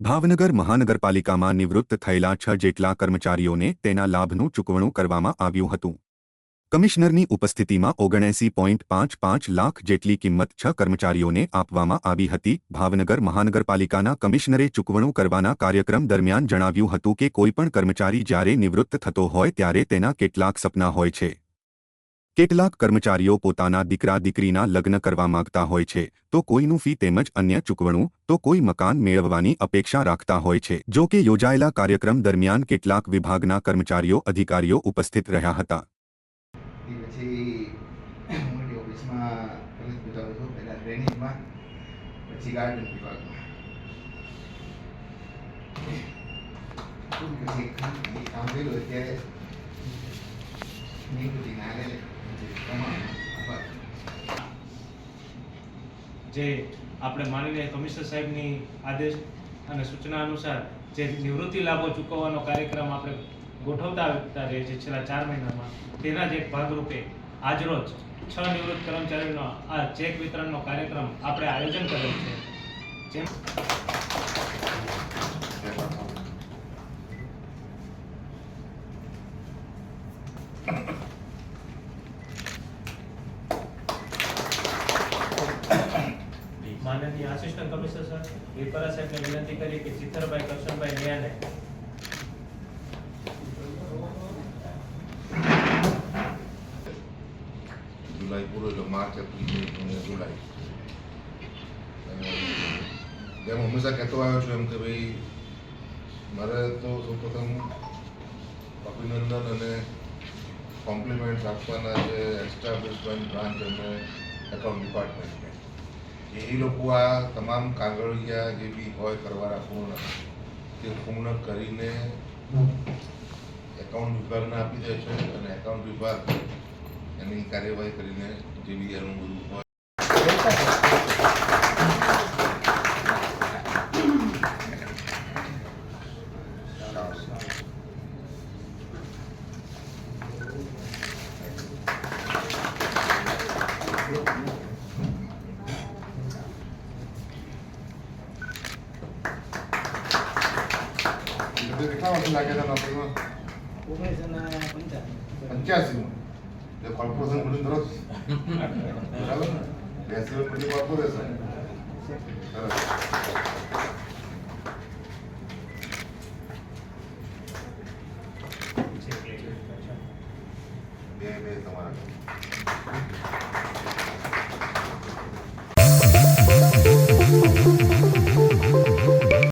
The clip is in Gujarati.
ભાવનગર મહાનગરપાલિકામાં નિવૃત્ત થયેલા છ જેટલા કર્મચારીઓને તેના લાભનું ચૂકવણું કરવામાં આવ્યું હતું. કમિશનરની ઉપસ્થિતિમાં ઓગણએસી પોઈન્ટ પાંચ પાંચ લાખ જેટલી કિંમત છ કર્મચારીઓને આપવામાં આવી હતી. ભાવનગર મહાનગરપાલિકાના કમિશનરે ચૂકવણું કરવાના કાર્યક્રમ દરમિયાન જણાવ્યું હતું કે કોઈપણ કર્મચારી જ્યારે નિવૃત્ત થતો હોય ત્યારે તેના કેટલાક સપના હોય છે. કેટલાક કર્મચારીઓ પોતાના દીકરા દીકરીના લગ્ન કરવા માંગતા હોય છે, તો કોઈનું ફી તેમજ અન્ય ચૂકવણું, તો કોઈ મકાન મેળવવાની અપેક્ષા રાખતા હોય છે. જો કે યોજાયેલા કાર્યક્રમ દરમિયાન કેટલાક વિભાગના કર્મચારીઓ અધિકારીઓ ઉપસ્થિત રહ્યા હતા. પછી ગાર્ડન જે આપણે માનીને કમિશનર સાહેબની આદેશ અને સૂચના અનુસાર જે નિવૃત્તિ લાભો ચૂકવવાનો કાર્યક્રમ આપણે ગોઠવતા આવતા રહીએ છીએ છેલ્લા ચાર મહિનામાં, તેના જ એક ભાગરૂપે આજરોજ છ નિવૃત્ત કર્મચારીનો આ ચેક વિતરણનો કાર્યક્રમ આપણે આયોજન કરેલ છે. જેમ માનનીય આસિસ્ટન્ટ કમિશનર સર વિપરા સાહેબને વિનંતી કરી કે ચિત્તરભાઈ કરશનભાઈ ન્યાને જુલાઈ પૂરો એટલે માર્ચ, એપ્રિલ, મે જુલાઈ. જેમ હંમેશા કહેતો આવ્યો છું એમ કે ભાઈ, મારે તો સૌપ્રથમ અભિનંદન અને કોમ્પ્લિમેન્ટ્સ આપવાના જે એસ્ટાબ્લિશમેન્ટ બ્રાન્ચ અને એકાઉન્ટ ડિપાર્ટમેન્ટને. એ લોકો આ તમામ કાગળિયા જે બી હોય કરવાના પૂર્ણ, તે પૂર્ણ કરીને એકાઉન્ટ વિભાગને આપી દે છે અને એકાઉન્ટ વિભાગ એની કાર્યવાહી કરીને જે બી એનું હોય. કીધું કેટલા વર્ષ લાગ્યા હતા નોકરીમાં પંચ્યાસીમાં એટલે કોર્પોરેશન બધું દરરોજ બરાબર ને. બેસી બધી કોર્પોરેશન બે બે તમારા.